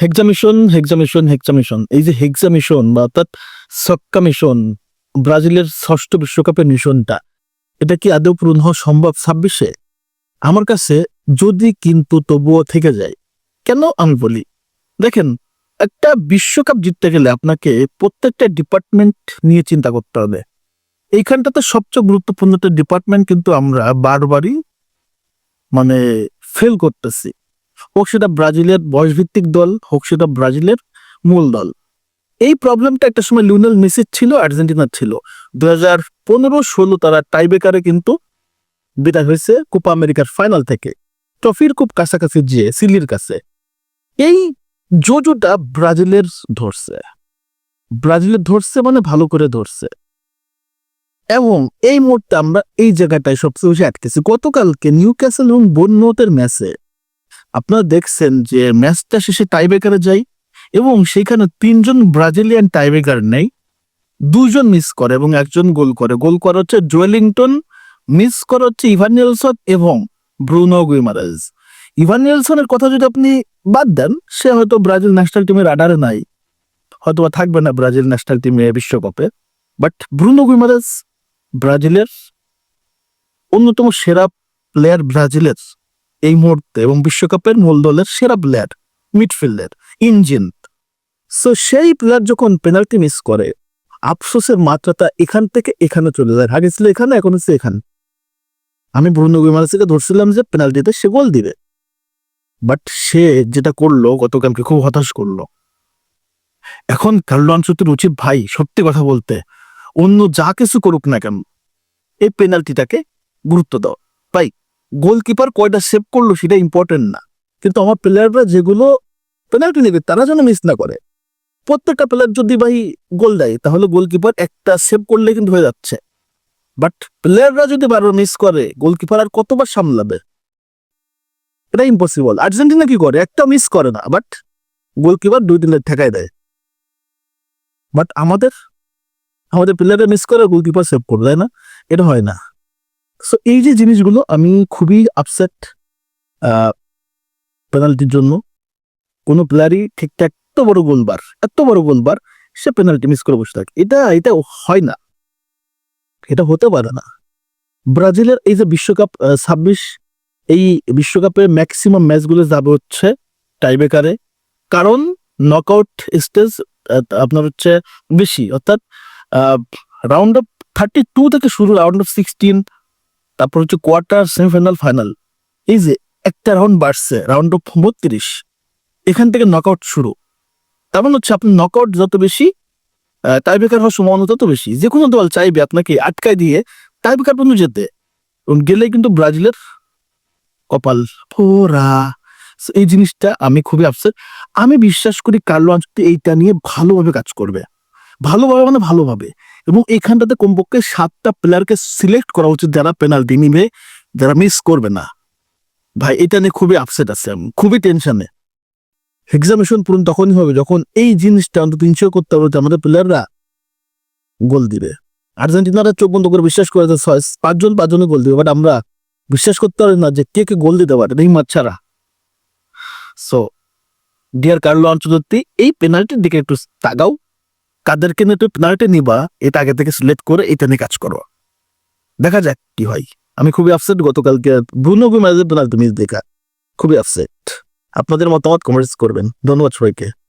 হেক্সামিশন হেক্সামিশন হেক্সামিশন এই যে হেক্সামিশন বা অর্থাৎ সক্কা মিশন ব্রাজিলের ষষ্ঠ বিশ্বকাপের মিশনটা, এটা কি আদৌ পূরণ হওয়া সম্ভব ছাব্বিশে? আমার কাছে যদি কিন্তু তবুও থেকে যায়, কেন আমি বলি? দেখেন, একটা বিশ্বকাপ জিততে গেলে আপনাকে প্রত্যেকটা ডিপার্টমেন্ট নিয়ে চিন্তা করতে হবে। এইখানটাতে সবচেয়ে গুরুত্বপূর্ণ ডিপার্টমেন্ট কিন্তু আমরা বারবারই মানে ফেল করতেছি। হোক সেটা ব্রাজিলের বয়সভিত্তিক দল, হোক সেটা ব্রাজিলের মূল দল। এই প্রবলেমটা একটা সময় লিওনেল মেসির ছিল আর্জেন্টিনার ছিল। দু হাজার পনেরো, ষোলো তারা টাইবেকারে কিন্তু বিদায় হয়েছে কোপা আমেরিকার ফাইনাল থেকে। ট্রফির খুব কাছাকাছি যে সিলির কাছে। এই জোজোটা ব্রাজিলের ধরছে। ব্রাজিলের ধরছে মানে ভালো করে ধরছে। এবং এই মুহূর্তে আমরা এই জায়গাটায় সবচেয়ে বেশি আটকেছি। গতকালকে নিউ ক্যাসেল এবং বন্যতের ম্যাচে আপনারা দেখছেন যে ম্যাচটা শেষে টাইব্রেকারে যাই এবং সেখানে তিনজন ব্রাজিলিয়ান টাইব্রেকার নেই, দুজন মিস করে এবং একজন গোল করে। গোল করা হচ্ছে জোয়েলিংটন মিস করা হচ্ছে ইভান নেলসন এবং ব্রুনো গুইমারেজ ইভান নেলসনের কথা যদি আপনি বাদ দেন, সে হয়তো ব্রাজিল ন্যাশনাল টিমের রাডারে নাই। হয়তো থাকবে না ব্রাজিল ন্যাশনাল টিমে বিশ্বকাপে। বাট ব্রুনো গুইমারেজ ব্রাজিলের অন্যতম সেরা প্লেয়ার ব্রাজিলের এই মুহূর্তে এবং বিশ্বকাপের মূল দলের সেরা প্লেয়ার মিডফিল্ডের ইঞ্জিন সো সেই প্লেয়ার যখন পেনাল্টি মিস করে, আফসোসের মাত্রাটা এখান থেকে এখানে চলে যায়। আগে ছিল এখানে, এখন হচ্ছে এখানে। আমি ব্রুনো গুইমারেসকে ধরছিলাম যে পেনাল্টিতে সে গোল দিবে। বাট সে যেটা করল, গতকালকে খুব হতাশ করল। এখন কার্লো আনসুতির উচিত ভাই, সত্যি কথা বলতে, অন্য যা কিছু করুক না কেন, এই পেনাল্টিটাকে গুরুত্ব দাও। ভাই গোলকিপার কয়টা সেভ করল সেটা ইম্পর্টেন্ট না। কিন্তু আমার প্লেয়াররা যেগুলো পেনাল্টি নেবে, তারা যেন মিস না করে। প্রত্যেকটা প্লেয়ার যদি ভাই গোল দেয়, তাহলে গোলকিপার একটা সেভ করলে কিন্তু হয়ে যাচ্ছে। বাট প্লেয়াররা যদি বারবার মিস করে গোলকিপার আর কতবার সামলাবে? এটা ইম্পসিবল আর্জেন্টিনা কি করে? একটা মিস করে না বাট গোলকিপার দুই তিনটা ঠেকায় দেয়। বাট আমাদের আমাদের প্লেয়াররা মিস করে গোলকিপার সেভ করে দেয় না? এটা হয় না। সো এই যে জিনিসগুলো আমি খুবই আপসেট পেনাল্টির জন্য। কোনো প্লেয়ারই ঠিকঠাক এত বড় গোলবার, এত বড় গোলবার, সে পেনাল্টি মিস করে বসে থাকে। এটা এটা হয় না। এটা হতে পারে না। ব্রাজিলের এই যে বিশ্বকাপ ছাব্বিশ, এই বিশ্বকাপের ম্যাক্সিমাম ম্যাচগুলো যাবে হচ্ছে টাইবেকারে কারণ নকআউট স্টেজ আপনার হচ্ছে বেশি। অর্থাৎ রাউন্ড অফ থার্টি টু থেকে শুরু রাউন্ড অফ সিক্সটিন তারপর হচ্ছে কোয়ার্টার সেমিফাইনাল ফাইনাল এই যে একটা রাউন্ড বাড়ছে রাউন্ড অফ বত্রিশ। এখান থেকে নকআউট শুরু। তার মানে হচ্ছে আপনি নকআউট যত বেশি টাইব্রেকার হওয়ার সম্ভাবনা তত বেশি। যে কোনো দল চাইবে আপনাকে আটকায় দিয়ে টাইব্রেকার পর্যন্ত যেতে। এবং গেলে কিন্তু ব্রাজিলের কপাল ফোরা এই জিনিসটা আমি খুবই আপসেট আমি বিশ্বাস করি কার্লো আঞ্চলিক এইটা নিয়ে ভালোভাবে কাজ করবে। ভালোভাবে মানে ভালোভাবে। এবং এখানটাতে কমপক্ষে সাতটা প্লেয়ারকে সিলেক্ট করা উচিত যারা পেনাল্টি নিবে, যারা মিস করবে না। ভাই, এটা নিয়ে খুবই আপসেট আছে আমি, খুবই টেনশনে এক্সামিশন পূরণ তখনই হবে যখন এই জিনিসটা অন্তত ইনশিওর করতে হবে যে আমাদের প্লেয়াররা গোল দিবে। আর্জেন্টিনারা চোখ বন্ধ করে বিশ্বাস করে ছয়, পাঁচজন পাঁচজনে গোল দিবে বাট আমরা বিশ্বাস করতে পারি না যে কে কে গোল দিতে পারে, নেইমার ছাড়া। সো ডিয়ার কার্লো আঞ্চলতি এই পেনাল্টির দিকে একটু তাকাও। কাদেরকে নিয়ে তুমি পেনাল্টি নিবা, এটা আগে থেকে সিলেক্ট করে এটা নিয়ে কাজ করো। দেখা যাক কি হয়। আমি খুবই আপসেট গতকালকে। ব্রুনো গুইমারেজের পেনাল্টি মিস দেখা। খুবই আপসেট আপনাদের মতামত কমেন্টস করবেন। ধন্যবাদ সবাইকে।